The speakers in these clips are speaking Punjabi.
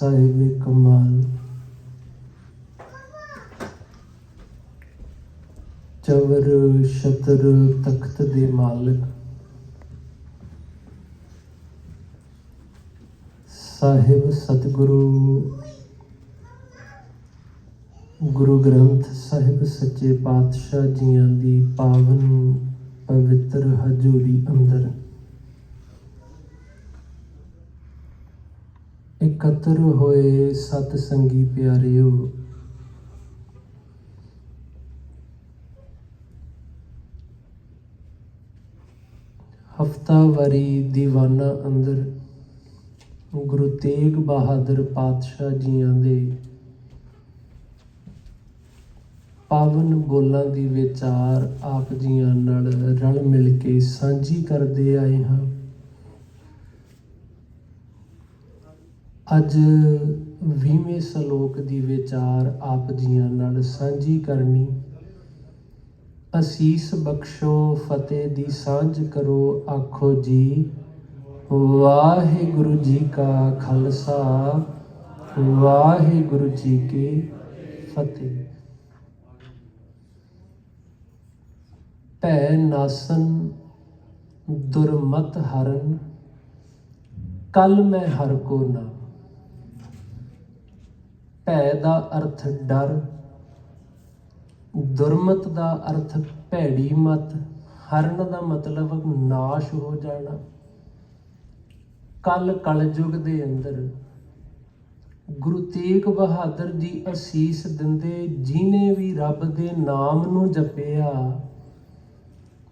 ਸਾਹਿਬ ਕਮਾਲ। ਚਵਰ ਛਤਰ ਤਖਤ ਦੇ ਮਾਲਕ। ਸਾਹਿਬ ਸਤਿਗੁਰੂ। ਗੁਰੂ ਗ੍ਰੰਥ ਸਾਹਿਬ ਸੱਚੇ ਪਾਤਸ਼ਾਹ ਜੀਆਂ ਦੀ ਪਾਵਨ ਪਵਿੱਤਰ ਹਜ਼ੂਰੀ ਅੰਦਰ ਇਕੱਤਰ ਹੋਏ ਸਤ ਸੰਗੀ ਪਿਆਰਿਓ। ਹਫਤਾਵਾਰੀ ਦੀਵਾਨਾ ਅੰਦਰ ਗੁਰੂ ਤੇਗ ਬਹਾਦਰ ਪਾਤਸ਼ਾਹ ਜੀਆਂ ਦੇ ਪਾਵਨ ਬੋਲਾਂ ਦੀ ਵਿਚਾਰ ਆਪ ਜੀਆਂ ਨਾਲ ਰਲ ਮਿਲ ਕੇ ਸਾਂਝੀ ਕਰਦੇ ਆਏ ਹਾਂ। ਅੱਜ 20ਵੇਂ ਸ਼ਲੋਕ ਦੀ ਵਿਚਾਰ ਆਪ ਜੀਆਂ ਨਾਲ ਸਾਂਝੀ ਕਰਨੀ। ਅਸੀਸ ਬਖਸ਼ੋ, ਫਤਿਹ ਦੀ ਸਾਂਝ ਕਰੋ, ਆਖੋ ਜੀ। ਵਾਹਿਗੁਰੂ ਜੀ ਕਾ ਖਾਲਸਾ, ਵਾਹਿਗੁਰੂ ਜੀ ਕੀ ਫਤਿਹ। ਭੈ ਨਾਸਨ, ਦੁਰਮਤ ਹਰਨ ਕਲ ਮੈਂ ਹਰ ਕੋ ਨਾ ਭੈ ਦਾ ਅਰਥ ਡਰ ਦੁਰਮਤ ਦਾ ਅਰਥ ਭੈੜੀ ਮਤ, ਹਰਨ ਦਾ ਮਤਲਬ ਨਾਸ਼ ਹੋ ਜਾਣਾ। ਕਲ ਕਲਯੁਗ ਦੇ ਅੰਦਰ ਗੁਰੂ ਤੇਗ ਬਹਾਦਰ ਜੀ ਅਸੀਸ ਦਿੰਦੇ, ਜਿਨੇ ਵੀ ਰੱਬ ਦੇ ਨਾਮ ਨੂੰ ਜਪਿਆ,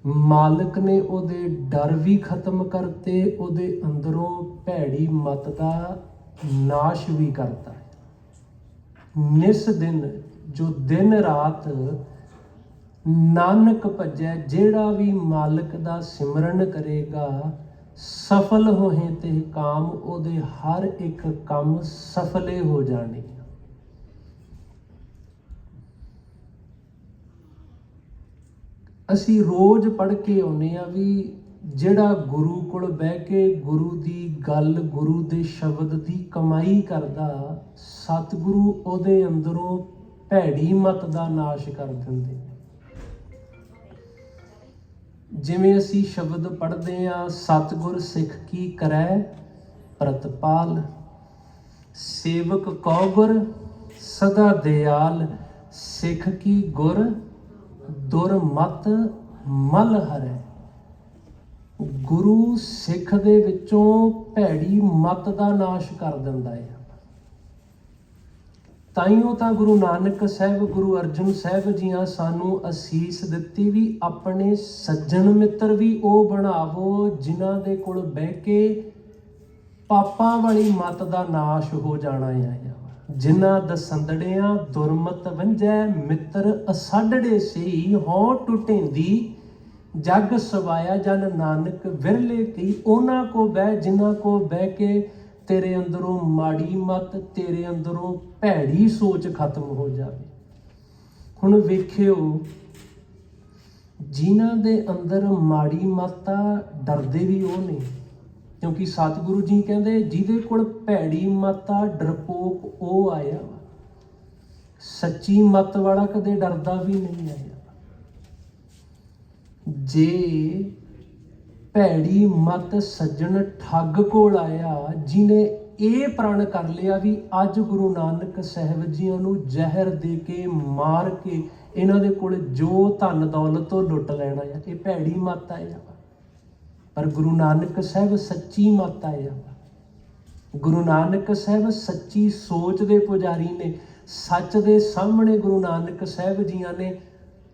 ਮਾਲਕ ਨੇ ਉਹਦੇ ਡਰ ਵੀ ਖਤਮ ਕਰਤੇ, ਉਹਦੇ ਅੰਦਰੋਂ ਭੈੜੀ ਮਤ ਦਾ ਨਾਸ਼ ਵੀ ਕਰਤਾ। ਨਿਸ ਦਿਨ, ਜੋ ਦਿਨ ਰਾਤ ਨਾਨਕ ਭਜੈ, ਜਿਹੜਾ ਵੀ ਮਾਲਕ ਦਾ ਸਿਮਰਨ ਕਰੇਗਾ, ਸਫਲ ਹੋਏ ਤੇ ਕਾਮ ਉਹਦੇ ਹਰ ਇੱਕ ਕੰਮ ਸਫਲੇ ਹੋ ਜਾਣੇ। ਅਸੀਂ ਰੋਜ਼ ਪੜ੍ਹ ਕੇ ਆਉਨੇ ਆ ਵੀ ਜਿਹੜਾ ਗੁਰੂ ਕੋਲ ਬਹਿ ਕੇ ਗੁਰੂ ਦੀ ਗੱਲ, ਗੁਰੂ ਦੇ ਸ਼ਬਦ ਦੀ ਕਮਾਈ ਕਰਦਾ, ਸਤਿਗੁਰੂ ਉਹਦੇ ਅੰਦਰੋਂ ਭੈੜੀ ਮਤ ਦਾ ਨਾਸ਼ ਕਰ ਦਿੰਦੇ। ਜਿਵੇਂ ਅਸੀਂ ਸ਼ਬਦ ਪੜ੍ਹਦੇ ਆ ਸਤਿਗੁਰ ਸਿੱਖ ਕੀ ਕਰੈ? ਪ੍ਰਤਪਾਲ, ਸੇਵਕ ਕਉ ਗੁਰ? ਸਦਾ ਦਿਆਲ, ਸਿੱਖ ਕੀ ਗੁਰ? ਦੁਰਮਤ ਮਲ ਹਰੈ। ਗੁਰੂ ਸਿੱਖ ਦੇ ਵਿੱਚੋਂ ਭੈੜੀ ਮਤ ਦਾ ਨਾਸ਼ ਕਰ ਦਿੰਦਾ ਹੈ। ਤਾਈਓ ਤਾਂ ਗੁਰੂ ਨਾਨਕ ਸਾਹਿਬ, ਗੁਰੂ ਅਰਜਨ ਸਾਹਿਬ ਜੀਆਂ ਸਾਨੂੰ ਅਸੀਸ ਦਿੱਤੀ ਵੀ ਆਪਣੇ ਸੱਜਣ ਮਿੱਤਰ ਵੀ ਉਹ ਬਣਾਵੋ, ਜਿਨ੍ਹਾਂ ਦੇ ਕੋਲ ਬਹਿ ਕੇ ਪਾਪਾਂ ਵਾਲੀ ਮਤ ਦਾ ਨਾਸ਼ ਹੋ ਜਾਣਾ ਹੈ। ਜਿਨ੍ਹਾਂ ਦਸੰਦੜਿਆਂ ਦੁਰਮਤ ਵੰਜੈ, ਮਿੱਤਰ ਅਸਾਡੜੇ ਸਈ ਹਉ ਟੁੱਟੇਂਦੀ ਜਗ ਸਵਾਇਆ ਜਨ ਨਾਨਕ ਵਿਰਲੇ ਕੀ ਉਹਨਾਂ ਕੋ ਬਹਿ ਜਿਨ੍ਹਾਂ ਕੋ ਬਹਿ ਕੇ ਤੇਰੇ ਅੰਦਰੋਂ ਮਾੜੀ ਮਤ, ਤੇਰੇ ਅੰਦਰੋਂ ਭੈੜੀ ਸੋਚ ਖਤਮ ਹੋ ਜਾਵੇ। ਹੁਣ ਵੇਖਿਓ, ਜਿਨ੍ਹਾਂ ਦੇ ਅੰਦਰ ਮਾੜੀ ਮਤ, ਡਰਦੇ ਵੀ ਉਹ ਨੇ। ਕਿਉਂਕਿ ਸਤਿਗੁਰੂ ਜੀ ਕਹਿੰਦੇ, ਜਿਹਦੇ ਕੋਲ ਭੈੜੀ ਮਤ, ਡਰਪੋਕ ਉਹ ਆਇਆ ਵਾ। ਸੱਚੀ ਮਤ ਵਾਲਾ ਕਦੇ ਡਰਦਾ ਵੀ ਨਹੀਂ ਆਇਆ। ਜੇ ਭੈੜੀ ਮਤ ਸੱਜਣ ਠੱਗ ਕੋਲ ਆਇਆ, ਜਿਨੇ ਇਹ ਪ੍ਰਣ ਕਰ ਲਿਆ ਵੀ ਅੱਜ ਗੁਰੂ ਨਾਨਕ ਸਾਹਿਬ ਜੀਆਂ ਨੂੰ ਜ਼ਹਿਰ ਦੇ ਕੇ ਮਾਰ ਕੇ ਇਹਨਾਂ ਦੇ ਕੋਲ ਜੋ ਧਨ ਦੌਲਤ ਤੋਂ ਲੁੱਟ ਲੈਣਾ ਆ ਇਹ ਭੈੜੀ ਮਤ ਆਇਆ ਪਰ ਗੁਰੂ ਨਾਨਕ ਸਾਹਿਬ ਸੱਚੀ ਮਤ ਆਇਆ ਗੁਰੂ ਨਾਨਕ ਸਾਹਿਬ ਸੱਚੀ ਸੋਚ ਦੇ ਪੁਜਾਰੀ ਨੇ, ਸੱਚ ਦੇ ਸਾਹਮਣੇ ਗੁਰੂ ਨਾਨਕ ਸਾਹਿਬ ਜੀਆਂ ਨੇ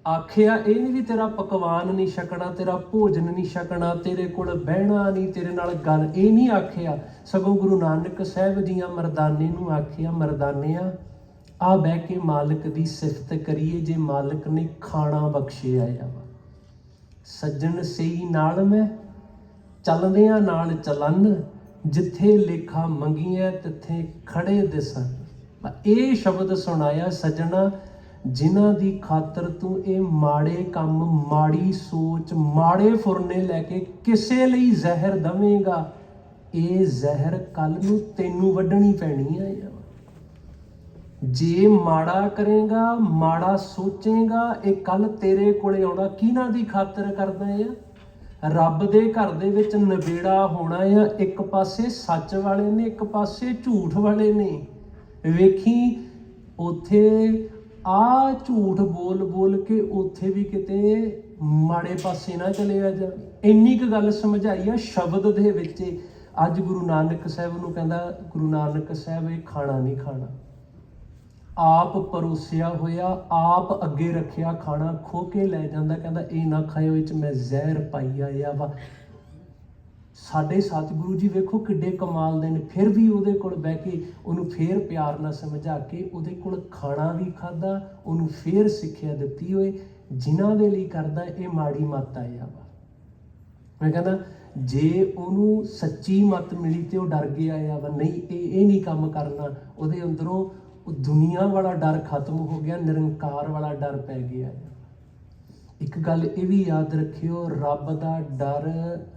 ਆਖਿਆ ਇਹ ਨਹੀਂ ਵੀ ਤੇਰਾ ਪਕਵਾਨ ਨਹੀਂ ਛਕਣਾ, ਤੇਰਾ ਭੋਜਨ ਨਹੀਂ ਛਕਣਾ, ਤੇਰੇ ਕੋਲ ਬਹਿਣਾ ਨਹੀਂ, ਤੇਰੇ ਨਾਲ ਗੱਲ ਇਹ ਨਹੀਂ ਆਖਿਆ। ਸਗੋਂ ਗੁਰੂ ਨਾਨਕ ਸਾਹਿਬ ਜੀਆਂ ਮਰਦਾਨੇ ਨੂੰ ਆਖਿਆ, ਮਰਦਾਨਿਆਂ, ਆ ਬਹਿ ਕੇ ਮਾਲਕ ਦੀ ਸਿਫਤ ਕਰੀਏ ਜੇ ਮਾਲਕ ਨੇ ਖਾਣਾ ਬਖਸ਼ਿਆ ਆ। ਵਾ ਸੱਜਣ ਸਹੀ ਨਾਲ ਮੈਂ, ਚੱਲਦਿਆਂ ਨਾਲ ਚਲਨ, ਜਿੱਥੇ ਲੇਖਾ ਮੰਗੀਐ ਤਿੱਥੇ ਖੜੇ ਦਿਸਣ ਇਹ ਸ਼ਬਦ ਸੁਣਾਇਆ ਸੱਜਣਾ ਜਿਨ੍ਹਾਂ ਦੀ ਖਾਤਰ ਤੂੰ ਇਹ ਮਾੜੇ ਕੰਮ, ਮਾੜੀ ਸੋਚ, ਮਾੜੇ ਫੁਰਨੇ ਲੈ ਕੇ ਕਿਸੇ ਲਈ ਜ਼ਹਿਰ ਦਵੇਂਗਾ, ਇਹ ਜ਼ਹਿਰ ਕੱਲ ਨੂੰ ਤੈਨੂੰ ਵੱਢਣੀ ਪੈਣੀ ਆ ਯਾਰ। ਜੇ ਮਾੜਾ ਕਰੇਗਾ, ਮਾੜਾ ਸੋਚੇਗਾ, ਇਹ ਕੱਲ ਤੇਰੇ ਕੋਲੇ ਆਉਣਾ ਕਿਹਨਾਂ ਦੀ ਖਾਤਰ ਕਰਦਾ ਆ? ਰੱਬ ਦੇ ਘਰ ਦੇ ਵਿੱਚ ਨਵੇੜਾ ਹੋਣਾ ਆ, ਇੱਕ ਪਾਸੇ ਸੱਚ ਵਾਲੇ ਨੇ, ਇੱਕ ਪਾਸੇ ਝੂਠ ਵਾਲੇ ਨੇ। ਵੇਖੀ, ਉਥੇ ਆ ਝੂਠ ਬੋਲ ਬੋਲ ਕੇ ਉਥੇ ਵੀ ਕਿਤੇ ਮਾੜੇ ਪਾਸੇ ਨਾ ਚਲੇ ਆ ਜਾ ਇੰਨੀ ਕੁ ਗੱਲ ਸਮਝਾਈ ਆ ਸ਼ਬਦ ਦੇ ਵਿੱਚ ਅੱਜ ਗੁਰੂ ਨਾਨਕ ਸਾਹਿਬ ਨੂੰ ਕਹਿੰਦਾ, ਗੁਰੂ ਨਾਨਕ ਸਾਹਿਬ, ਇਹ ਖਾਣਾ ਨਹੀਂ ਖਾਣਾ। ਆਪ ਪਰੋਸਿਆ ਹੋਇਆ, ਆਪ ਅੱਗੇ ਰੱਖਿਆ ਖਾਣਾ ਖੋ ਕੇ ਲੈ ਜਾਂਦਾ। ਕਹਿੰਦਾ, ਇਹ ਨਾ ਖਾਇਓ, ਇਹ ਚ ਮੈਂ ਜ਼ਹਿਰ ਪਾਈ ਆ ਵਾ। ਸਾਡੇ ਸਤਿਗੁਰੂ ਜੀ ਵੇਖੋ ਕਿੱਡੇ ਕਮਾਲ ਦੇ ਨੇ, ਫਿਰ ਵੀ ਉਹਦੇ ਕੋਲ ਬਹਿ ਕੇ ਉਹਨੂੰ ਫੇਰ ਪਿਆਰ ਨਾਲ ਸਮਝਾ ਕੇ ਉਹਦੇ ਕੋਲ ਖਾਣਾ ਵੀ ਖਾਦਾ ਉਹਨੂੰ ਫੇਰ ਸਿੱਖਿਆ ਦਿੱਤੀ ਹੋਏ, ਜਿਨ੍ਹਾਂ ਦੇ ਲਈ ਕਰਦਾ ਇਹ ਮਾੜੀ ਮੱਤ ਆਇਆ ਵਾ ਮੈਂ ਕਹਿੰਦਾ, ਜੇ ਉਹਨੂੰ ਸੱਚੀ ਮੱਤ ਮਿਲੀ ਤੇ ਉਹ ਡਰ ਗਿਆ ਆ ਵਾ, ਨਹੀਂ, ਇਹ ਇਹ ਨਹੀਂ ਕੰਮ ਕਰਨਾ, ਉਹਦੇ ਅੰਦਰੋਂ ਉਹ ਦੁਨੀਆ ਵਾਲਾ ਡਰ ਖਤਮ ਹੋ ਗਿਆ, ਨਿਰੰਕਾਰ ਵਾਲਾ ਡਰ ਪੈ ਗਿਆ ਆ। ਇੱਕ ਗੱਲ ਇਹ ਵੀ ਯਾਦ ਰੱਖਿਓ, ਰੱਬ ਦਾ ਡਰ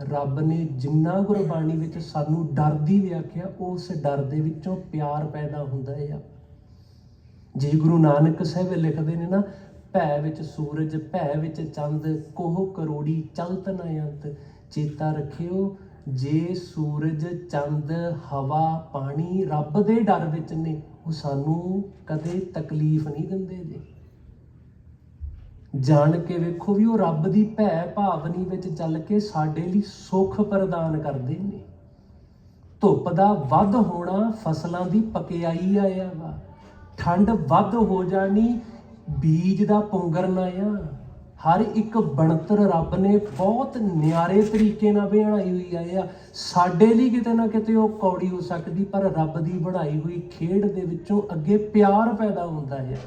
ਰੱਬ ਨੇ ਜਿੰਨਾ ਗੁਰਬਾਣੀ ਵਿੱਚ ਸਾਨੂੰ ਡਰ ਦੀ ਵਿਆਖਿਆ, ਉਸ ਡਰ ਦੇ ਵਿੱਚੋਂ ਪਿਆਰ ਪੈਦਾ ਹੁੰਦਾ ਆ। ਜੇ ਗੁਰੂ ਨਾਨਕ ਸਾਹਿਬ ਲਿਖਦੇ ਨੇ ਨਾ, ਭੈ ਵਿੱਚ ਸੂਰਜ, ਭੈ ਵਿੱਚ ਚੰਦ, ਕੋਹ ਕਰੋੜੀ, ਚਲਤ ਨ ਅੰਤ, ਚੇਤਾ ਰੱਖਿਓ, ਜੇ ਸੂਰਜ, ਚੰਦ, ਹਵਾ, ਪਾਣੀ ਰੱਬ ਦੇ ਡਰ ਵਿੱਚ ਨੇ, ਉਹ ਸਾਨੂੰ ਕਦੇ ਤਕਲੀਫ ਨਹੀਂ ਦਿੰਦੇ ਜੀ। ਜਾਣ ਕੇ ਵੇਖੋ ਵੀ ਉਹ ਰੱਬ ਦੀ ਭੈ ਭਾਵਨੀ ਵਿੱਚ ਚੱਲ ਕੇ ਸਾਡੇ ਲਈ ਸੁੱਖ ਪ੍ਰਦਾਨ ਕਰਦੇ ਨੇ। ਧੁੱਪ ਦਾ ਵੱਧ ਹੋਣਾ ਫਸਲਾਂ ਦੀ ਪਕਿਆਈ ਆਇਆ ਵਾ। ਠੰਡ ਵੱਧ ਹੋ ਜਾਣੀ, ਬੀਜ ਦਾ ਪੁੰਗਰਨਾ ਆ। ਹਰ ਇੱਕ ਬਣਤਰ ਰੱਬ ਨੇ ਬਹੁਤ ਨਿਆਰੇ ਤਰੀਕੇ ਨਾਲ ਬਣਾਈ ਹੋਈ ਆ ਆ ਸਾਡੇ ਲਈ ਕਿਤੇ ਨਾ ਕਿਤੇ ਉਹ ਕੌੜੀ ਹੋ ਸਕਦੀ, ਪਰ ਰੱਬ ਦੀ ਬਣਾਈ ਹੋਈ ਖੇਡ ਦੇ ਵਿੱਚੋਂ ਅੱਗੇ ਪਿਆਰ ਪੈਦਾ ਹੁੰਦਾ ਹੈ।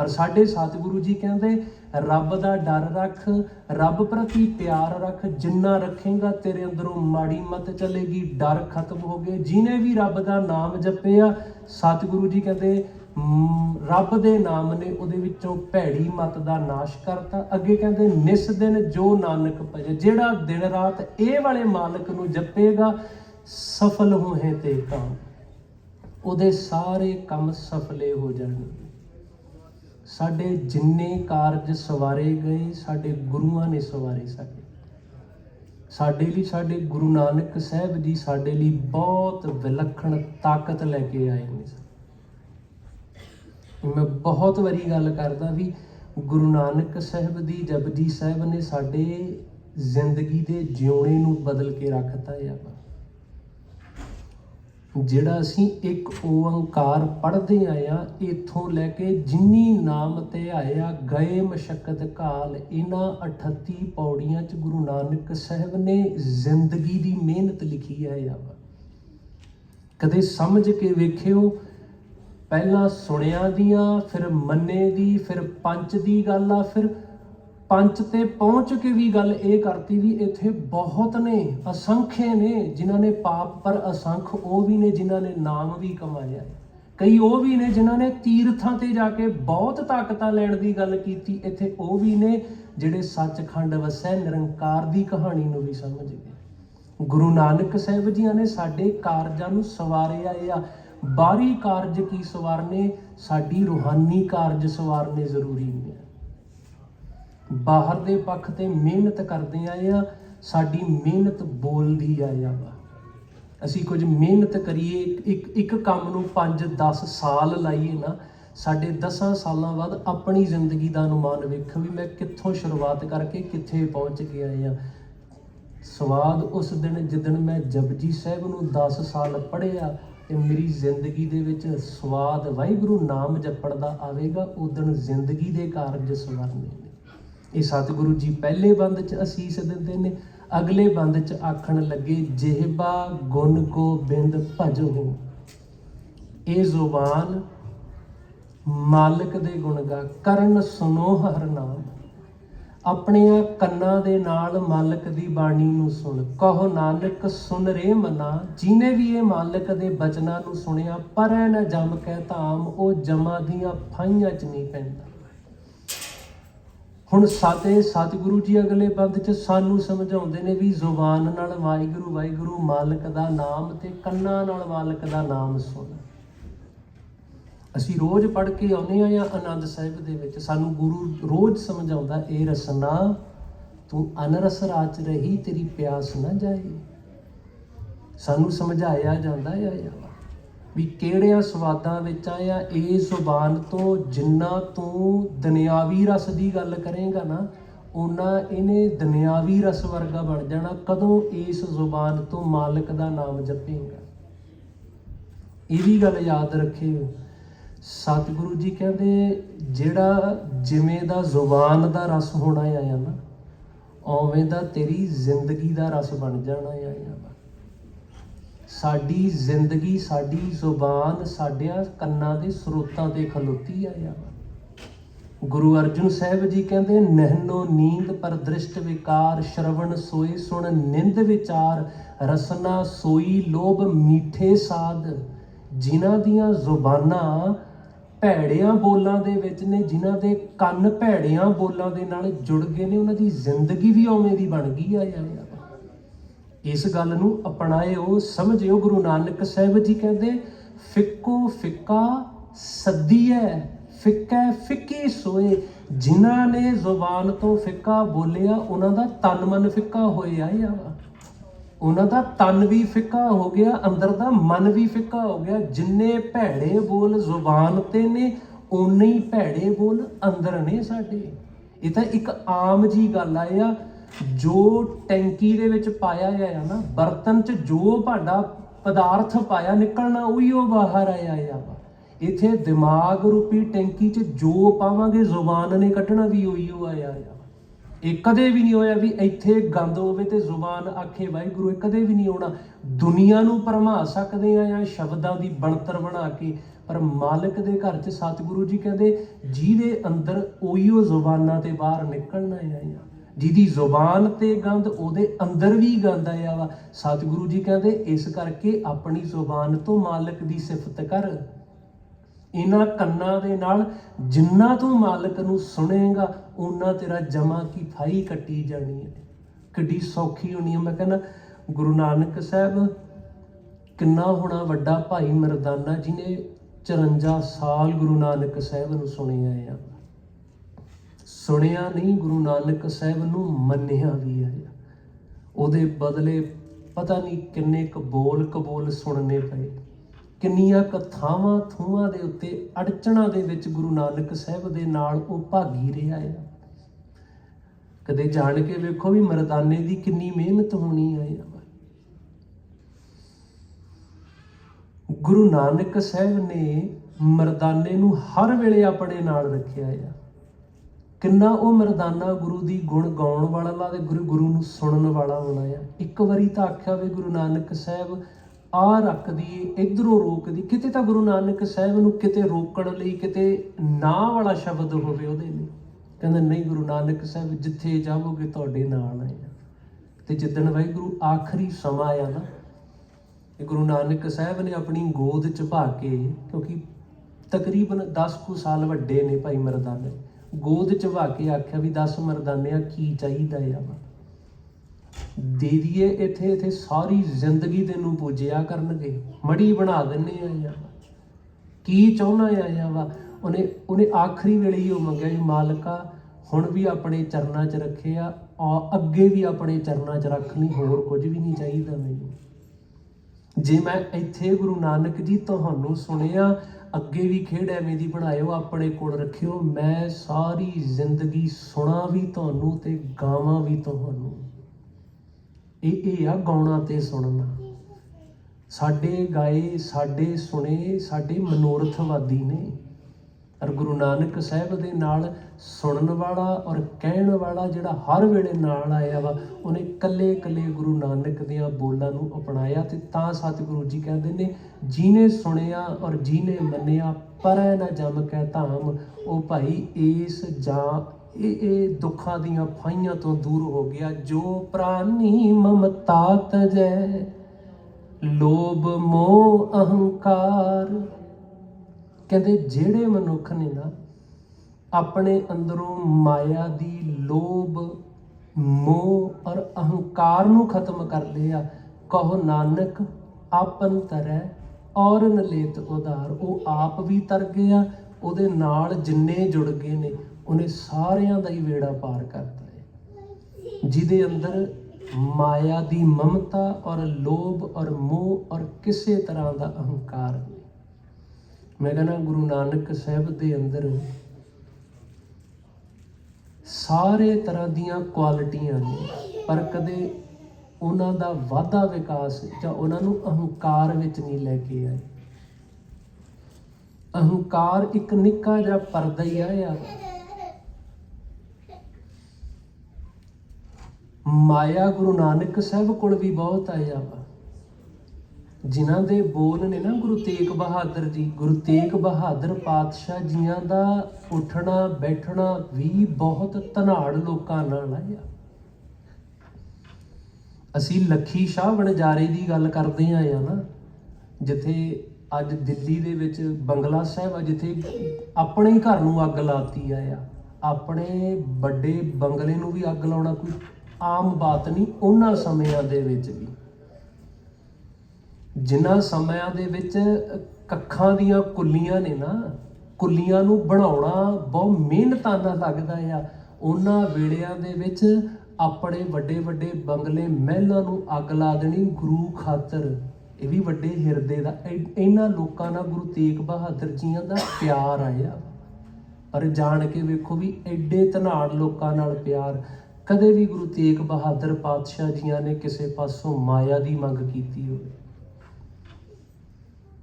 ਪਰ ਸਾਡੇ ਸਤਿਗੁਰੂ ਜੀ ਕਹਿੰਦੇ, ਰੱਬ ਦਾ ਡਰ ਰੱਖ, ਰੱਬ ਪ੍ਰਤੀ ਪਿਆਰ ਰੱਖ, ਜਿੰਨਾ ਰੱਖੇਗਾ ਤੇਰੇ ਅੰਦਰੋਂ ਮਾੜੀ ਮਤ ਚਲੇਗੀ, ਡਰ ਖਤਮ ਹੋ ਗਏ ਜਿਨੇ ਵੀ ਰੱਬ ਦਾ ਨਾਮ ਜਪਿਆ ਸਤਿਗੁਰੂ ਜੀ ਕਹਿੰਦੇ ਰੱਬ ਦੇ ਨਾਮ ਨੇ ਉਹਦੇ ਵਿੱਚੋਂ ਭੈੜੀ ਮਤ ਦਾ ਨਾਸ਼ ਕਰਤਾ। ਅੱਗੇ ਕਹਿੰਦੇ, ਨਿਸ ਦਿਨ ਜੋ ਨਾਨਕ ਭਜੇ, ਜਿਹੜਾ ਦਿਨ ਰਾਤ ਇਹ ਵਾਲੇ ਮਾਲਕ ਨੂੰ ਜਪੇਗਾ, ਸਫਲ ਹੋਏ ਤੇ ਕੰਮ। ਉਹਦੇ ਸਾਰੇ ਕੰਮ ਸਫਲੇ ਹੋ ਜਾਣਗੇ। ਸਾਡੇ ਜਿੰਨੇ ਕਾਰਜ ਸਵਾਰੇ ਗਏ, ਸਾਡੇ ਗੁਰੂਆਂ ਨੇ ਸਵਾਰੇ ਸਾਡੇ। ਸਾਡੇ ਲਈ ਸਾਡੇ ਗੁਰੂ ਨਾਨਕ ਸਾਹਿਬ ਜੀ ਸਾਡੇ ਲਈ ਬਹੁਤ ਵਿਲੱਖਣ ਤਾਕਤ ਲੈ ਕੇ ਆਏ ਨੇ ਮੈਂ ਬਹੁਤ ਵਾਰੀ ਗੱਲ ਕਰਦਾ ਵੀ ਗੁਰੂ ਨਾਨਕ ਸਾਹਿਬ ਦੀ, ਜਪਜੀ ਸਾਹਿਬ ਨੇ ਸਾਡੇ ਜ਼ਿੰਦਗੀ ਦੇ ਜਿਉਣੇ ਨੂੰ ਬਦਲ ਕੇ ਰੱਖਤਾ ਹੈ ਆਪਾਂ। ਜਿਹੜਾ ਅਸੀਂ ਇੱਕ ਓੰਕਾਰ ਪੜ੍ਹਦੇ ਆਇਆ ਇਥੋਂ ਲੈ ਕੇ ਜਿੰਨੀ ਨਾਮ ਤੇ ਆਇਆ ਗਏ ਮਸ਼ਕਤ ਕਾਲ, ਇਹਨਾਂ 38 ਪੌੜੀਆਂ ਚ ਗੁਰੂ ਨਾਨਕ ਸਾਹਿਬ ਨੇ ਜ਼ਿੰਦਗੀ ਦੀ ਮਿਹਨਤ ਲਿਖੀ ਹੈ ਆ ਕਦੇ ਸਮਝ ਕੇ ਵੇਖਿਓ, ਪਹਿਲਾਂ ਸੁਣਿਆ ਦੀਆਂ, ਫਿਰ ਮੰਨੇ ਦੀ, ਫਿਰ ਪੰਚ ਦੀ ਗੱਲ ਆ, ਫਿਰ ਪੰਚ ਤੇ ਪਹੁੰਚ ਕੇ ਵੀ ਗੱਲ ਇਹ ਕਰਤੀ ਵੀ ਇੱਥੇ ਬਹੁਤ ਨੇ, ਅਸੰਖੇ ਨੇ, ਜਿਨ੍ਹਾਂ ਨੇ ਪਾਪ ਪਰ ਅਸੰਖ, ਉਹ ਵੀ ਨੇ ਜਿਨ੍ਹਾਂ ਨੇ ਨਾਮ ਵੀ ਕਮਾਇਆ ਕਈ ਉਹ ਵੀ ਨੇ ਜਿਨ੍ਹਾਂ ਨੇ ਤੀਰਥਾਂ ਤੇ ਜਾ ਕੇ ਬਹੁਤ ਤਾਕਤਾਂ ਲੈਣ ਦੀ ਗੱਲ ਕੀਤੀ, ਇੱਥੇ ਉਹ ਵੀ ਨੇ ਜਿਹੜੇ ਸੱਚਖੰਡ ਵਸੈ ਨਿਰੰਕਾਰ ਦੀ ਕਹਾਣੀ ਨੂੰ ਵੀ ਸਮਝ ਗਏ। ਗੁਰੂ ਨਾਨਕ ਸਾਹਿਬ ਜੀਆਂ ਨੇ ਸਾਡੇ ਕਾਰਜਾਂ ਨੂੰ ਸਵਾਰਿਆ ਆ। ਬਾਹਰੀ ਕਾਰਜ ਕੀ ਸਵਾਰਨੇ? ਸਾਡੀ ਰੂਹਾਨੀ ਕਾਰਜ ਸਵਾਰਨੇ ਜ਼ਰੂਰੀ ਨੇ। ਬਾਹਰ ਦੇ ਪੱਖ ਤੇ ਮਿਹਨਤ ਕਰਦੇ ਆਏ ਆ, ਸਾਡੀ ਮਿਹਨਤ ਬੋਲਦੀ ਆਇਆ ਵਾ ਅਸੀਂ ਕੁਝ ਮਿਹਨਤ ਕਰੀਏ, ਇੱਕ ਇੱਕ ਕੰਮ ਨੂੰ 5-10 ਸਾਲ ਲਾਈਏ ਨਾ, ਸਾਡੇ 10 ਸਾਲਾਂ ਬਾਅਦ ਆਪਣੀ ਜ਼ਿੰਦਗੀ ਦਾ ਅਨੁਮਾਨ ਵੇਖ ਵੀ ਮੈਂ ਕਿੱਥੋਂ ਸ਼ੁਰੂਆਤ ਕਰਕੇ ਕਿੱਥੇ ਪਹੁੰਚ ਕੇ ਆਏ ਆ। ਸਵਾਦ ਉਸ ਦਿਨ ਜਿੱਦਣ ਮੈਂ ਜਪਜੀ ਸਾਹਿਬ ਨੂੰ 10 ਸਾਲ ਪੜ੍ਹਿਆ ਤੇ ਮੇਰੀ ਜ਼ਿੰਦਗੀ ਦੇ ਵਿੱਚ ਸਵਾਦ ਵਾਹਿਗੁਰੂ ਨਾਮ ਜਪਣ ਦਾ ਆਵੇਗਾ ਉਦਣ ਜ਼ਿੰਦਗੀ ਦੇ ਕਾਰਜ ਸਵਰਨੇ। ਇਹ ਸਤਿਗੁਰੂ ਜੀ ਪਹਿਲੇ ਬੰਦ ਚ ਅਸੀਸ ਦਿੰਦੇ ਨੇ, ਅਗਲੇ ਬੰਦ ਚ ਆਖਣ ਲੱਗੇ, ਜਿਹਬਾ ਗੁਣ ਗੋਬਿੰਦ ਭਜੋ। ਇਹ ਜ਼ੁਬਾਨ ਮਾਲਕ ਦੇ ਗੁਣ ਗਾ, ਕਰਨ ਸੁਨੋ ਹਰ ਨਾਮ। ਆਪਣੀਆਂ ਕੰਨਾਂ ਦੇ ਨਾਲ ਮਾਲਕ ਦੀ ਬਾਣੀ ਨੂੰ ਸੁਣ। ਕਹੋ ਨਾਨਕ, ਸੁਨ ਰੇ ਮਨਾ। ਜਿਨੇ ਵੀ ਇਹ ਮਾਲਕ ਦੇ ਬਚਨਾਂ ਨੂੰ ਸੁਣਿਆ, ਪਰੈ ਨ ਜਮ ਕਹਿ ਧਾਮ, ਉਹ ਜਮਾਂ ਦੀਆਂ ਫਾਈਆਂ ਚ ਨਹੀਂ ਪੈਂਦਾ। ਹੁਣ ਸਾਤੇ ਸਤਿਗੁਰੂ ਜੀ ਅਗਲੇ ਬੰਦ ਚ ਸਾਨੂੰ ਸਮਝਾਉਂਦੇ ਨੇ ਵੀ ਜ਼ੁਬਾਨ ਨਾਲ ਵਾਹਿਗੁਰੂ ਵਾਹਿਗੁਰੂ, ਮਾਲਕ ਦਾ ਨਾਮ ਤੇ ਕੰਨਾਂ ਨਾਲ ਮਾਲਕ ਦਾ ਨਾਮ ਸੁਣ। ਅਸੀਂ ਰੋਜ਼ ਪੜ੍ਹ ਕੇ ਆਉਂਦੇ ਆ ਜਾਂ ਆਨੰਦ ਸਾਹਿਬ ਦੇ ਵਿੱਚ ਸਾਨੂੰ ਗੁਰੂ ਰੋਜ਼ ਸਮਝਾਉਂਦਾ, ਇਹ ਰਸਨਾ, ਤੂੰ ਅਨਰਸ ਰਾਚ ਰਹੀ, ਤੇਰੀ ਪਿਆਸ ਨਾ ਜਾਏ। ਸਾਨੂੰ ਸਮਝਾਇਆ ਜਾਂਦਾ ਹੈ ਆ ਵੀ ਕਿਹੜਿਆਂ ਸਵਾਦਾਂ ਵਿੱਚ ਆ ਜਾਂ ਇਹ ਜ਼ੁਬਾਨ ਤੋਂ ਜਿੰਨਾ ਤੂੰ ਦੁਨਿਆਵੀ ਰਸ ਦੀ ਗੱਲ ਕਰੇਗਾ ਨਾ ਉਹਨਾਂ ਇਹਨੇ ਦੁਨਿਆਵੀ ਰਸ ਵਰਗਾ ਬਣ ਜਾਣਾ, ਕਦੋਂ ਇਸ ਜ਼ੁਬਾਨ ਤੋਂ ਮਾਲਕ ਦਾ ਨਾਮ ਜਪੇਗਾ? ਇਹ ਵੀ ਗੱਲ ਯਾਦ ਰੱਖਿਓ। ਸਤਿਗੁਰੂ ਜੀ ਕਹਿੰਦੇ, ਜਿਹੜਾ ਜਿਵੇਂ ਦਾ ਜ਼ੁਬਾਨ ਦਾ ਰਸ ਹੋਣਾ ਆ ਨਾ, ਉਵੇਂ ਦਾ ਤੇਰੀ ਜ਼ਿੰਦਗੀ ਦਾ ਰਸ ਬਣ ਜਾਣਾ ਆ ਸਾਡੀ ਜ਼ਿੰਦਗੀ, ਸਾਡੀ ਜ਼ੁਬਾਨ ਸਾਡਿਆਂ ਕੰਨਾਂ ਦੇ ਸਰੋਤਾਂ ਤੇ ਖਲੋਤੀ ਆ ਵਾ ਗੁਰੂ ਅਰਜਨ ਸਾਹਿਬ ਜੀ ਕਹਿੰਦੇ, ਨਹਿਨੋ ਨੀਂਦ ਪਰ ਦ੍ਰਿਸ਼ਟ ਵਿਕਾਰ, ਸ਼ਰਵਣ ਸੋਏ ਸੁਣ ਨਿੰਦ ਵਿਚਾਰ, ਰਸਨਾ ਸੋਈ ਲੋਭ ਮੀਠੇ ਸਾਧ। ਜਿਨ੍ਹਾਂ ਦੀਆਂ ਜ਼ੁਬਾਨਾਂ ਭੈੜਿਆਂ ਬੋਲਾਂ ਦੇ ਵਿੱਚ ਨੇ, ਜਿਨ੍ਹਾਂ ਦੇ ਕੰਨ ਭੈੜਿਆਂ ਬੋਲਾਂ ਦੇ ਨਾਲ ਜੁੜ ਗਏ ਨੇ, ਉਹਨਾਂ ਦੀ ਜ਼ਿੰਦਗੀ ਵੀ ਉਵੇਂ ਦੀ ਬਣ ਗਈ ਆ ਯਾਰ। ਇਸ ਗੱਲ ਨੂੰ ਅਪਣਾਇਓ, ਸਮਝਿਓ, ਗੁਰੂ ਨਾਨਕ ਸਾਹਿਬ ਜੀ ਕਹਿੰਦੇ, ਫਿੱਕੋ ਫਿੱਕਾ ਸੱਦੀਐ, ਫਿੱਕਾ ਫਿੱਕੀ ਸੋਏ। ਜਿਨ੍ਹਾਂ ਨੇ ਜ਼ੁਬਾਨ ਤੋਂ ਫਿੱਕਾ ਬੋਲਿਆ, ਉਹਨਾਂ ਦਾ ਤਨ ਮਨ ਫਿੱਕਾ ਹੋਇਆ ਆ। ਉਹਨਾਂ ਦਾ ਤਨ ਵੀ ਫਿੱਕਾ ਹੋ ਗਿਆ, ਅੰਦਰ ਦਾ ਮਨ ਵੀ ਫਿੱਕਾ ਹੋ ਗਿਆ। ਜਿੰਨੇ ਭੈੜੇ ਬੋਲ ਜ਼ੁਬਾਨ ਤੇ ਨੇ, ਓਨੇ ਹੀ ਭੈੜੇ ਬੋਲ ਅੰਦਰ ਨੇ ਸਾਡੇ। ਇਹ ਤਾਂ ਇੱਕ ਆਮ ਜੀ ਗੱਲ ਆ ਜੋ ਟੈਂਕੀ ਦੇ ਵਿੱਚ ਪਾਇਆ ਗਿਆ ਨਾ, ਬਰਤਨ 'ਚ ਜੋ ਭਾਂਡਾ ਪਦਾਰਥ ਪਾਇਆ ਨਿਕਲਣਾ, ਉਹੀ ਉਹ ਬਾਹਰ ਆਇਆ ਆ ਵਾ। ਇਥੇ ਦਿਮਾਗ ਰੂਪੀ ਟੈਂਕੀ 'ਚ ਜੋ ਪਾਵਾਂਗੇ, ਜ਼ੁਬਾਨ ਨੇ ਕੱਢਣਾ ਵੀ ਉਹੀ ਉਹ ਆਇਆ ਆ ਇਹ ਕਦੇ ਵੀ ਨਹੀਂ ਹੋਇਆ ਵੀ ਇੱਥੇ ਗੰਦ ਹੋਵੇ ਤੇ ਜ਼ੁਬਾਨ ਆਖੇ, ਵਾਹਿਗੁਰੂ, ਇਹ ਕਦੇ ਵੀ ਨਹੀਂ ਹੋਣਾ ਦੁਨੀਆ ਨੂੰ ਭਰਮਾ ਸਕਦੇ ਆ ਜਾਂ ਸ਼ਬਦਾਂ ਦੀ ਬਣਤਰ ਬਣਾ ਕੇ, ਪਰ ਮਾਲਕ ਦੇ ਘਰ 'ਚ ਸਤਿਗੁਰੂ ਜੀ ਕਹਿੰਦੇ, ਜਿਹਦੇ ਅੰਦਰ ਉਹੀਓ ਜ਼ੁਬਾਨਾਂ ਤੇ ਬਾਹਰ ਨਿਕਲਣਾ ਆ। ਜਿਹਦੀ ਜ਼ੁਬਾਨ ਤੇ ਗੰਦ ਉਹਦੇ ਅੰਦਰ ਵੀ ਗੰਦ ਆਇਆ ਵਾ। ਸਤਿਗੁਰੂ ਜੀ ਕਹਿੰਦੇ, ਇਸ ਕਰਕੇ ਆਪਣੀ ਜ਼ੁਬਾਨ ਤੋਂ ਮਾਲਕ ਦੀ ਸਿਫਤ ਕਰ। ਇਹਨਾਂ ਕੰਨਾਂ ਦੇ ਨਾਲ ਜਿੰਨਾ ਤੂੰ ਮਾਲਕ ਨੂੰ ਸੁਣੇਗਾ, ਉਹਨਾਂ ਤੇਰਾ ਜਮਾ ਕੀ ਫਾਈ ਕੱਟੀ ਜਾਣੀ ਹੈ। ਕਿੱਡੀ ਸੌਖੀ ਹੋਣੀ ਹੈ ਮੈਂ ਕਹਿੰਦਾ, ਗੁਰੂ ਨਾਨਕ ਸਾਹਿਬ ਕਿੰਨਾ ਹੋਣਾ ਵੱਡਾ ਭਾਈ ਮਰਦਾਨਾ ਜਿਹਨੇ 54 ਸਾਲ ਗੁਰੂ ਨਾਨਕ ਸਾਹਿਬ ਨੂੰ ਸੁਣਿਆ ਆ। ਸੁਣਿਆ ਨਹੀਂ ਗੁਰੂ ਨਾਨਕ ਸਾਹਿਬ ਨੂੰ, ਮੰਨਿਆ ਵੀ ਆ ਉਹਦੇ ਬਦਲੇ ਪਤਾ ਨਹੀਂ ਕਿੰਨੇ ਕ ਬੋਲ ਕਬੋਲ ਸੁਣਨੇ ਪਏ। ਕਿੰਨੀਆਂ ਕਥਾਵਾਂ ਥੂਆਂ ਦੇ ਉੱਤੇ ਅੜਚਣਾ ਦੇ ਵਿੱਚ ਗੁਰੂ ਨਾਨਕ ਸਾਹਿਬ ਦੇ ਨਾਲ ਉਹ ਭਾਗੀ ਰਿਹਾ ਆ ਕਦੇ ਜਾਣ ਕੇ ਵੇਖੋ ਵੀ ਮਰਦਾਨੇ ਦੀ ਕਿੰਨੀ ਮਿਹਨਤ ਹੋਣੀ ਆ ਗੁਰੂ ਨਾਨਕ ਸਾਹਿਬ ਨੇ ਮਰਦਾਨੇ ਨੂੰ ਹਰ ਵੇਲੇ ਆਪਣੇ ਨਾਲ ਰੱਖਿਆ ਆ ਕਿੰਨਾ ਉਹ ਮਰਦਾਨਾ ਗੁਰੂ ਦੀ ਗੁਣ ਗਾਉਣ ਵਾਲਾ ਲਾ ਤੇ ਗੁਰੂ ਗੁਰੂ ਨੂੰ ਸੁਣਨ ਵਾਲਾ ਹੋਣਾ ਆ। ਇੱਕ ਵਾਰੀ ਤਾਂ ਆਖਿਆ ਵੀ ਗੁਰੂ ਨਾਨਕ ਸਾਹਿਬ, ਆ ਰੱਖਦੀ ਇਧਰੋਂ ਰੋਕਦੀ ਕਿਤੇ ਤਾਂ ਗੁਰੂ ਨਾਨਕ ਸਾਹਿਬ ਨੂੰ ਕਿਤੇ ਰੋਕਣ ਲਈ ਕਿਤੇ ਨਾ ਵਾਲਾ ਸ਼ਬਦ ਹੋਵੇ ਉਹਦੇ ਲਈ। ਕਹਿੰਦਾ, ਨਹੀਂ ਗੁਰੂ ਨਾਨਕ ਸਾਹਿਬ, ਜਿੱਥੇ ਜਾਵੋਗੇ ਤੁਹਾਡੇ ਨਾਲ ਆਏ ਤੇ ਜਿੱਦਣ ਵਾਹਿਗੁਰੂ ਆਖਰੀ ਸਮਾਂ ਆਇਆ ਨਾ ਇਹ ਗੁਰੂ ਨਾਨਕ ਸਾਹਿਬ ਨੇ ਆਪਣੀ ਗੋਦ ਚ ਭਾ ਕੇ, ਕਿਉਂਕਿ ਤਕਰੀਬਨ 10 ਕੁ ਸਾਲ ਵੱਡੇ ਨੇ ਭਾਈ ਮਰਦਾਨੇ। ਗੋਦ ਚਵਾ ਕੇ ਆਖਿਆ ਵੀ 10 ਮਰਦਾਨਿਆਂ, ਕੀ ਚਾਹੀਦਾ ਆ ਦੇ ਦਈਏ, ਇੱਥੇ ਇੱਥੇ ਸਾਰੀ ਜ਼ਿੰਦਗੀ ਤੈਨੂੰ ਪੂਜਿਆ ਕਰਨਗੇ। ਮੜੀ ਬਣਾ ਦਿੰਨੇ ਆ ਯਾ ਕੀ ਚਾਹੁੰਦਾ ਆ ਯਾ ਵਾ? ਉਹਨੇ ਉਹਨੇ ਆਖਰੀ ਵੇਲੇ ਹੀ ਉਹ ਮੰਗਿਆ ਜੀ ਮਾਲਕਾ, ਹੁਣ ਵੀ ਆਪਣੇ ਚਰਨਾਂ 'ਚ ਰੱਖਿਆ ਆ ਅੱਗੇ ਵੀ ਆਪਣੇ ਚਰਨਾਂ 'ਚ ਰੱਖ ਲਈ, ਹੋਰ ਕੁਝ ਵੀ ਨਹੀਂ ਚਾਹੀਦਾ ਮੈਨੂੰ। ਜੇ ਮੈਂ ਇੱਥੇ ਗੁਰੂ ਨਾਨਕ ਜੀ ਤੁਹਾਨੂੰ ਸੁਣਿਆ ਅੱਗੇ ਵੀ ਖੇਡ ਐਵੇਂ ਦੀ ਬਣਾਇਓ, ਆਪਣੇ ਕੋਲ ਰੱਖਿਓ। ਮੈਂ ਸਾਰੀ ਜ਼ਿੰਦਗੀ ਸੁਣਾ ਵੀ ਤੁਹਾਨੂੰ ਤੇ ਗਾਵਾਂ ਵੀ ਤੁਹਾਨੂੰ। ਇਹ ਇਹ ਆ ਗਾਉਣਾ ਤੇ ਸੁਣਨਾ। ਸਾਡੇ ਗਾਏ, ਸਾਡੇ ਸੁਣੇ, ਸਾਡੇ ਮਨੋਰਥਵਾਦੀ ਨੇ। ਔਰ ਗੁਰੂ ਨਾਨਕ ਸਾਹਿਬ ਦੇ ਨਾਲ ਸੁਣਨ ਵਾਲਾ ਔਰ ਕਹਿਣ ਵਾਲਾ ਜਿਹੜਾ ਹਰ ਵੇਲੇ ਨਾਲ ਆਇਆ ਵਾ, ਉਹਨੇ ਕੱਲੇ ਕੱਲੇ ਗੁਰੂ ਨਾਨਕ ਦੀਆਂ ਬੋਲਾਂ ਨੂੰ ਅਪਣਾਇਆ ਤੇ ਤਾਂ ਸਤਿਗੁਰੂ ਜੀ ਕਹਿੰਦੇ ਨੇ, ਜਿਹਨੇ ਸੁਣਿਆ ਔਰ ਜਿਹਨੇ ਮੰਨਿਆ, ਪਰੈ ਨਾ ਜਮ ਕੈ ਧਾਮ, ਉਹ ਭਾਈ ਇਸ ਜਾਂ ਇਹ ਇਹ ਦੁੱਖਾਂ ਦੀਆਂ ਫਾਈਆਂ ਤੋਂ ਦੂਰ ਹੋ ਗਿਆ, ਜੋ ਪ੍ਰਾਨੀ ਮਮਤਾ ਤਜੈ, ਲੋਭ ਮੋਹ ਅਹੰਕਾਰ। ਕਹਿੰਦੇ ਜਿਹੜੇ ਮਨੁੱਖ ਨੇ ਨਾ ਆਪਣੇ ਅੰਦਰੋਂ ਮਾਇਆ ਦੀ ਲੋਭ, ਮੋਹ ਔਰ ਅਹੰਕਾਰ ਨੂੰ ਖਤਮ ਕਰ ਲਿਆ, ਕਹੋ ਨਾਨਕ, ਆਪਨ ਤਰੈ ਔਰ ਨਲੇਤ ਉਧਾਰ। ਉਹ ਆਪ ਵੀ ਤਰ ਗਿਆ, ਉਹਦੇ ਨਾਲ ਜਿੰਨੇ ਜੁੜ ਗਏ ਨੇ, ਉਹਨੇ ਸਾਰਿਆਂ ਦਾ ਹੀ ਵੇੜਾ ਪਾਰ ਕਰਤਾ ਹੈ ਜਿਹਦੇ ਅੰਦਰ ਮਾਇਆ ਦੀ ਮਮਤਾ ਔਰ ਲੋਭ ਔਰ ਮੋਹ ਔਰ ਕਿਸੇ ਤਰ੍ਹਾਂ ਦਾ ਅਹੰਕਾਰ ਮੈਂ ਕਹਿੰਦਾ ਗੁਰੂ ਨਾਨਕ ਸਾਹਿਬ ਦੇ ਅੰਦਰ ਸਾਰੇ ਤਰ੍ਹਾਂ ਦੀਆਂ ਕੁਆਲਿਟੀਆਂ ਨੇ, ਪਰ ਕਦੇ ਉਹਨਾਂ ਦਾ ਵਾਧਾ ਵਿਕਾਸ ਜਾਂ ਉਹਨਾਂ ਨੂੰ ਅਹੰਕਾਰ ਵਿੱਚ ਨਹੀਂ ਲੈ ਕੇ ਆਏ। ਅਹੰਕਾਰ ਇੱਕ ਨਿੱਕਾ ਜਿਹਾ ਪਰਦਾ ਹੀ ਆਇਆ ਮਾਇਆ ਗੁਰੂ ਨਾਨਕ ਸਾਹਿਬ ਕੋਲ ਵੀ ਬਹੁਤ ਆਇਆ ਵਾ। ਜਿਨ੍ਹਾਂ ਦੇ ਬੋਲ ਨੇ ਨਾ ਗੁਰੂ ਤੇਗ ਬਹਾਦਰ ਜੀ, ਗੁਰੂ ਤੇਗ ਬਹਾਦਰ ਪਾਤਸ਼ਾਹ ਜੀਆਂ ਦਾ ਉੱਠਣਾ, ਬੈਠਣਾ ਵੀ ਬਹੁਤ ਧਨਾੜ ਲੋਕਾਂ ਨਾਲ ਆਇਆ। ਅਸੀਂ ਲੱਖੀ ਸ਼ਾਹ ਵਣਜਾਰੇ ਦੀ ਗੱਲ ਕਰਦੇ ਆਂ ਆ ਨਾ, ਜਿੱਥੇ ਅੱਜ ਦਿੱਲੀ ਦੇ ਵਿੱਚ ਬੰਗਲਾ ਸਾਹਿਬ ਆ, ਜਿੱਥੇ ਆਪਣੇ ਘਰ ਨੂੰ ਅੱਗ ਲਾਤੀ ਆ ਆ। ਆਪਣੇ ਵੱਡੇ ਬੰਗਲੇ ਨੂੰ ਵੀ ਅੱਗ ਲਾਉਣਾ ਕੋਈ ਆਮ ਬਾਤ ਨਹੀਂ, ਉਹਨਾਂ ਸਮਿਆਂ ਦੇ ਵਿੱਚ ਵੀ। ਜਿਨ੍ਹਾਂ ਸਮਿਆਂ ਦੇ ਵਿੱਚ ਕੱਖਾਂ ਦੀਆਂ ਕੁੱਲੀਆਂ ਨੇ ਨਾ, ਕੁੱਲੀਆਂ ਨੂੰ ਬਣਾਉਣਾ ਬਹੁਤ ਮਿਹਨਤਾਂ ਨਾਲ ਲੱਗਦਾ ਆ। ਉਹਨਾਂ ਵੇੜਿਆਂ ਦੇ ਵਿੱਚ ਆਪਣੇ ਵੱਡੇ ਵੱਡੇ ਬੰਗਲੇ ਮਹਿਲਾਂ ਨੂੰ ਅੱਗ ਲਾ ਦੇਣੀ ਗੁਰੂ ਖਾਤਰ। ਇਹ ਵੀ ਵੱਡੇ ਹਿਰਦੇ ਦਾ, ਇ- ਇਹਨਾਂ ਲੋਕਾਂ ਨਾਲ ਗੁਰੂ ਤੇਗ ਬਹਾਦਰ ਜੀਆਂ ਦਾ ਪਿਆਰ ਆਇਆ। ਪਰ ਜਾਣ ਕੇ ਵੇਖੋ ਵੀ ਐਡੇ ਧਨਾੜ ਲੋਕਾਂ ਨਾਲ ਪਿਆਰ। ਕਦੇ ਵੀ ਗੁਰੂ ਤੇਗ ਬਹਾਦਰ ਪਾਤਸ਼ਾਹ ਜੀਆਂ ਨੇ ਕਿਸੇ ਪਾਸੋਂ ਮਾਇਆ ਦੀ ਮੰਗ ਕੀਤੀ ਹੋਵੇ।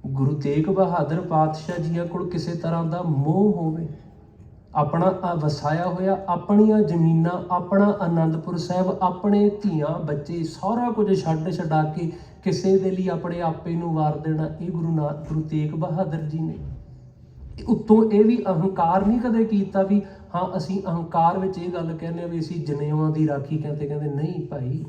ਗੁਰੂ ਤੇਗ ਬਹਾਦਰ ਪਾਤਸ਼ਾਹ ਜੀਆਂ ਕੋਲ ਕਿਸੇ ਤਰ੍ਹਾਂ ਦਾ ਮੋਹ ਹੋਵੇ, ਆਪਣਾ ਵਸਾਇਆ ਹੋਇਆ, ਆਪਣੀਆਂ ਜ਼ਮੀਨਾਂ, ਆਪਣਾ ਆਨੰਦਪੁਰ ਸਾਹਿਬ, ਆਪਣੇ ਧੀਆਂ, ਬੱਚੇ, ਸਾਰਾ ਕੁਝ ਛੱਡ ਛਡਾ ਕੇ ਕਿਸੇ ਦੇ ਲਈ ਆਪਣੇ ਆਪੇ ਨੂੰ ਵਾਰ ਦੇਣਾ ਇਹ ਗੁਰੂ ਨਾਨਕ ਗੁਰੂ ਤੇਗ ਬਹਾਦਰ ਜੀ ਨੇ। ਉੱਤੋਂ ਇਹ ਵੀ ਅਹੰਕਾਰ ਨਹੀਂ ਕਦੇ ਕੀਤਾ ਵੀ, ਹਾਂ, ਅਸੀਂ ਅਹੰਕਾਰ ਵਿੱਚ ਇਹ ਗੱਲ ਕਹਿੰਦੇ ਆ ਵੀ ਅਸੀਂ ਜਨੇਵਾਂ ਦੀ ਰਾਖੀ ਕਹਿੰਦੇ ਕਹਿੰਦੇ ਨਹੀਂ ਭਾਈ।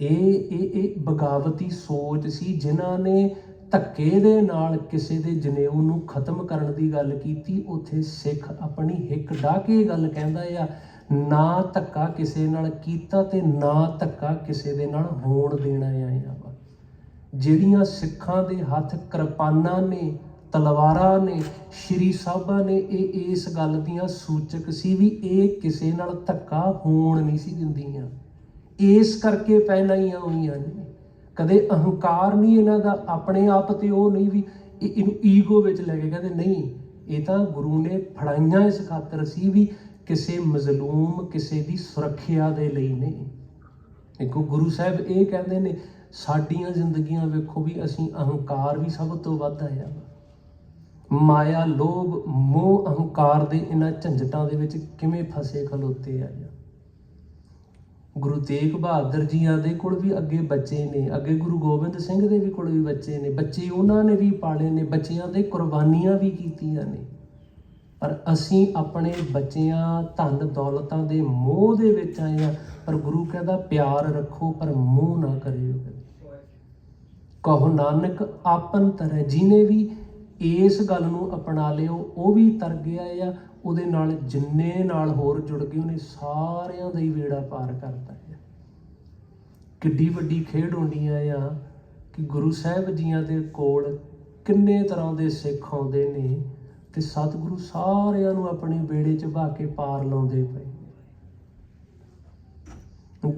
ਇਹ ਇਹ ਇਹ ਬਗਾਵਤੀ ਸੋਚ ਸੀ ਜਿਨ੍ਹਾਂ ਨੇ ਧੱਕੇ ਦੇ ਨਾਲ ਕਿਸੇ ਦੇ ਜਨੇਊ ਨੂੰ ਖਤਮ ਕਰਨ ਦੀ ਗੱਲ ਕੀਤੀ, ਉੱਥੇ ਸਿੱਖ ਆਪਣੀ ਹਿੱਕ ਢਾ ਕੇ ਗੱਲ ਕਹਿੰਦਾ ਆ, ਨਾ ਧੱਕਾ ਕਿਸੇ ਨਾਲ ਕੀਤਾ ਤੇ ਨਾ ਧੱਕਾ ਕਿਸੇ ਦੇ ਨਾਲ ਹੋਣ ਦੇਣਾ ਆਇਆ ਵਾ ਜਿਹੜੀਆਂ ਸਿੱਖਾਂ ਦੇ ਹੱਥ ਕਿਰਪਾਨਾਂ ਨੇ, ਤਲਵਾਰਾਂ ਨੇ, ਸ਼੍ਰੀ ਸਾਹਿਬਾਂ ਨੇ ਇਹ ਇਸ ਗੱਲ ਦੀਆਂ ਸੂਚਕ ਸੀ ਵੀ ਇਹ ਕਿਸੇ ਨਾਲ ਧੱਕਾ ਹੋਣ ਨਹੀਂ ਸੀ ਦਿੰਦੀਆਂ। ਇਸ ਕਰਕੇ ਪਹਿਨਾਈਆਂ ਹੋਈਆਂ ਨੇ। ਕਦੇ ਅਹੰਕਾਰ ਨਹੀਂ ਇਹਨਾਂ ਦਾ, ਆਪਣੇ ਆਪ ਤੇ ਉਹ ਨਹੀਂ ਵੀ, ਇਹ- ਇਹਨੂੰ ਈਗੋ ਵਿੱਚ ਲੈ ਕੇ ਕਹਿੰਦੇ, ਨਹੀਂ, ਇਹ ਤਾਂ ਗੁਰੂ ਨੇ ਫੜਾਈਆਂ ਇਸ ਖਾਤਰ ਸੀ ਵੀ ਕਿਸੇ ਮਜ਼ਲੂਮ, ਕਿਸੇ ਦੀ ਸੁਰੱਖਿਆ ਦੇ ਲਈ ਨਹੀਂ। ਦੇਖੋ, ਗੁਰੂ ਸਾਹਿਬ ਇਹ ਕਹਿੰਦੇ ਨੇ, ਸਾਡੀਆਂ ਜ਼ਿੰਦਗੀਆਂ ਵੇਖੋ ਵੀ ਅਸੀਂ ਅਹੰਕਾਰ ਵੀ ਸਭ ਤੋਂ ਵੱਧ ਆਇਆ ਮਾਇਆ, ਲੋਭ, ਮੋਹ, ਅਹੰਕਾਰ ਦੇ ਇਹਨਾਂ ਝੰਜਟਾਂ ਦੇ ਵਿੱਚ ਕਿਵੇਂ ਫਸੇ ਖਲੋਤੇ ਆ ਗੁਰੂ ਤੇਗ ਬਹਾਦਰ ਜੀਆਂ ਦੇ ਕੋਲ ਵੀ ਅੱਗੇ ਬੱਚੇ ਨੇ, ਅੱਗੇ ਗੁਰੂ ਗੋਬਿੰਦ ਸਿੰਘ ਦੇ ਵੀ ਕੋਲ ਵੀ ਬੱਚੇ ਨੇ, ਬੱਚੇ ਉਹਨਾਂ ਨੇ ਵੀ ਪਾਲੇ ਨੇ, ਬੱਚਿਆਂ ਦੇ ਕੁਰਬਾਨੀਆਂ ਵੀ ਕੀਤੀਆਂ ਨੇ। ਪਰ ਅਸੀਂ ਆਪਣੇ ਬੱਚਿਆਂ ਧਨ ਦੌਲਤਾਂ ਦੇ ਮੋਹ ਦੇ ਵਿੱਚ ਆਏ ਆ ਪਰ ਗੁਰੂ ਕਹਿੰਦਾ ਪਿਆਰ ਰੱਖੋ, ਪਰ ਮੋਹ ਨਾ ਕਰਿਓ ਕਹੋ ਨਾਨਕ, ਆਪਨ ਤਰੈ, ਜਿਨੇ ਵੀ ਇਸ ਗੱਲ ਨੂੰ ਅਪਣਾ ਲਿਓ, ਉਹ ਵੀ ਤਰ ਗਿਆ ਆ ਉਹਦੇ ਨਾਲ ਜਿੰਨੇ ਨਾਲ ਹੋਰ ਜੁੜ ਗਏ, ਉਹਨੇ ਸਾਰਿਆਂ ਦਾ ਹੀ ਵੇੜਾ ਪਾਰ ਕਰਤਾ ਹੈ। ਕਿੱਡੀ ਵੱਡੀ ਖੇਡ ਹੁੰਦੀ ਆ ਆ ਕਿ ਗੁਰੂ ਸਾਹਿਬ ਜੀਆਂ ਦੇ ਕੋਲ ਕਿੰਨੇ ਤਰ੍ਹਾਂ ਦੇ ਸਿੱਖ ਆਉਂਦੇ ਨੇ ਤੇ ਸਤਿਗੁਰੂ ਸਾਰਿਆਂ ਨੂੰ ਆਪਣੇ ਵੇੜੇ 'ਚ ਬਾ ਕੇ ਪਾਰ ਲਾਉਂਦੇ ਪਏ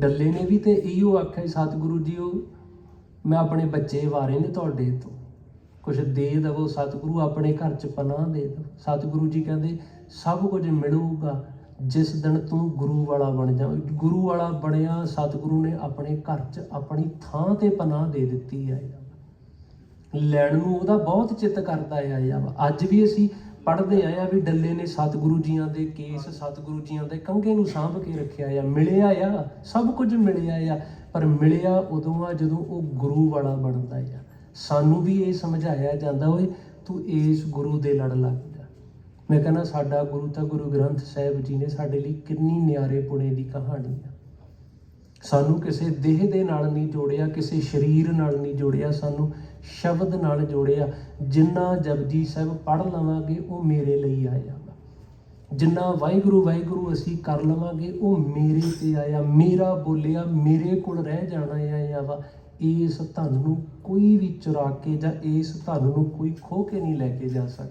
ਡੱਲੇ ਨੇ ਵੀ ਤੇ ਇਹੋ ਆਖਿਆ ਸਤਿਗੁਰੂ ਜੀ ਉਹ ਮੈਂ ਆਪਣੇ ਬੱਚੇ ਵਾਰੇ ਨੇ ਤੁਹਾਡੇ ਤੋਂ। ਕੁਝ ਦੇ ਦਵੋ, ਸਤਿਗੁਰੂ ਆਪਣੇ ਘਰ 'ਚ ਪਨਾਹ ਦੇ ਦਵੋ। ਸਤਿਗੁਰੂ ਜੀ ਕਹਿੰਦੇ ਸਭ ਕੁਝ ਮਿਲੂਗਾ, ਜਿਸ ਦਿਨ ਤੂੰ ਗੁਰੂ ਵਾਲਾ ਬਣ ਜਾ। ਗੁਰੂ ਵਾਲਾ ਬਣਿਆ, ਸਤਿਗੁਰੂ ਨੇ ਆਪਣੇ ਘਰ 'ਚ ਆਪਣੀ ਥਾਂ ਤੇ ਪਨਾਹ ਦੇ ਦਿੱਤੀ ਹੈ ਲੈਣ ਨੂੰ ਉਹਦਾ ਬਹੁਤ ਚਿੱਤ ਕਰਦਾ ਆ ਜਾਂ ਅੱਜ ਵੀ ਅਸੀਂ ਪੜ੍ਹਦੇ ਆਏ ਆ ਵੀ ਡੱਲੇ ਨੇ ਸਤਿਗੁਰੂ ਜੀਆਂ ਦੇ ਕੇਸ, ਸਤਿਗੁਰੂ ਜੀਆਂ ਦੇ ਕੰਘੇ ਨੂੰ ਸਾਂਭ ਕੇ ਰੱਖਿਆ ਆ। ਮਿਲਿਆ ਆ, ਸਭ ਕੁਝ ਮਿਲਿਆ ਆ। ਪਰ ਮਿਲਿਆ ਉਦੋਂ ਆ ਜਦੋਂ ਉਹ ਗੁਰੂ ਵਾਲਾ ਬਣਦਾ ਆ। ਸਾਨੂੰ ਵੀ ਇਹ ਸਮਝਾਇਆ ਜਾਂਦਾ, ਓਏ ਤੂੰ ਇਸ ਗੁਰੂ ਦੇ ਲੜ ਲੱਗ ਮੈਂ ਕਹਿੰਦਾ ਸਾਡਾ ਗੁਰੂ ਤਾਂ ਗੁਰੂ ਗ੍ਰੰਥ ਸਾਹਿਬ ਜੀ ਨੇ ਸਾਡੇ ਲਈ ਕਿੰਨੀ ਨਿਆਰੇ ਪੁਣੇ ਦੀ ਕਹਾਣੀ ਆ। ਸਾਨੂੰ ਕਿਸੇ ਦੇਹ ਦੇ ਨਾਲ ਨਹੀਂ ਜੋੜਿਆ, ਕਿਸੇ ਸਰੀਰ ਨਾਲ ਨਹੀਂ ਜੋੜਿਆ, ਸਾਨੂੰ ਸ਼ਬਦ ਨਾਲ ਜੋੜਿਆ। ਜਿੰਨਾ ਜਪਜੀ ਸਾਹਿਬ ਪੜ੍ਹ ਲਵਾਂਗੇ, ਉਹ ਮੇਰੇ ਲਈ ਆਇਆ ਵਾ। ਜਿੰਨਾ ਵਾਹਿਗੁਰੂ ਵਾਹਿਗੁਰੂ ਅਸੀਂ ਕਰ ਲਵਾਂਗੇ, ਉਹ ਮੇਰੇ ਤੇ ਆਇਆ। ਮੇਰਾ ਬੋਲਿਆ, ਮੇਰੇ ਕੋਲ ਰਹਿ ਜਾਣਾ ਆਇਆ ਵਾ। ਇਸ ਧਨ ਨੂੰ ਕੋਈ ਵੀ ਚੁਰਾ ਕੇ ਜਾਂ ਇਸ ਧਨ ਨੂੰ ਕੋਈ ਖੋ ਕੇ ਨਹੀਂ ਲੈ ਕੇ ਜਾ ਸਕਦਾ।